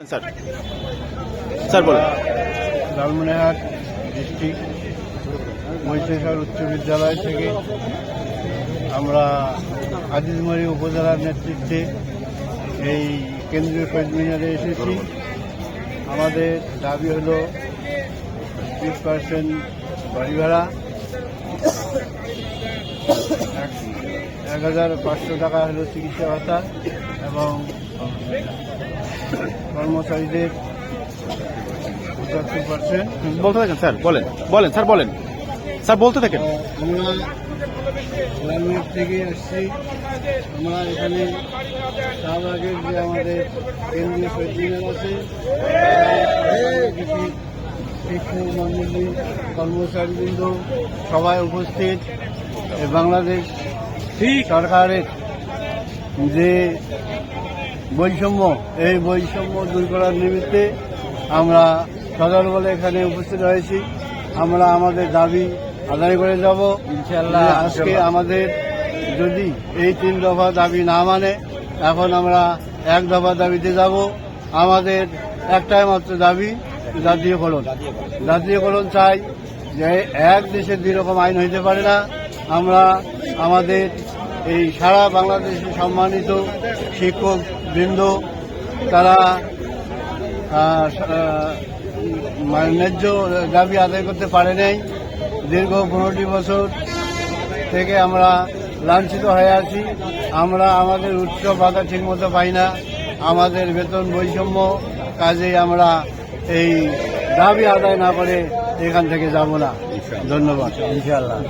Sir. Sir, বলুন। District, Mohisheshwar উচ্চ বিদ্যালয় থেকে আমরা আজিজমরি উপজেলার নেতৃত্বে এই কেন্দ্রীয় শহীদ মিনারে এসেছি। আমাদের দাবি হলো বিশ পার্সেন্ট বাড়ি ভাড়া এক হাজার পাঁচশো টাকা হলো চিকিৎসা ভাতা এবং কর্মচারীদের পঁচাত্তর পার্সেন্ট বলতে থাকেন স্যার বলেন বলেন স্যার বলেন। স্যার বলতে থাকেন। আমরা লালমিট থেকে আসছি। আমরা এখানে শাহবাগের যে আমাদের কেন্দ্রীয় আছে শিক্ষক মন্ডলী কর্মচারীবৃন্দ সবাই উপস্থিত। বাংলাদেশ সরকারের যে বৈষম্য এই বৈষম্য দূর করার নিমিত্তে আমরা সদর বলে এখানে উপস্থিত হয়েছি। আমরা আমাদের দাবি আদায় করে যাব। ইনশাল্লাহ আজকে আমাদের যদি এই তিন দফা দাবি না মানে এখন আমরা এক দফা দাবিতে যাব। আমাদের একটাই মাত্র দাবি জাতীয়করণ জাতীয়করণ চাই যে এক দেশে দুই রকম আইন হইতে পারে না। আমরা আমাদের এই সারা বাংলাদেশে সম্মানিত শিক্ষক বৃন্দ, তারা মানে ন্যায্য দাবি আদায় করতে পারে নাই। দীর্ঘ পনেরোটি বছর থেকে আমরা লাঞ্ছিত হয়ে আছি। আমরা আমাদের উৎসব বাধা ঠিকমতো পাই না। আমাদের বেতন বৈষম্য কাজেই আমরা এই দাবি আদায় না করে এখান থেকে যাব না। ধন্যবাদ। ইনশাআল্লাহ।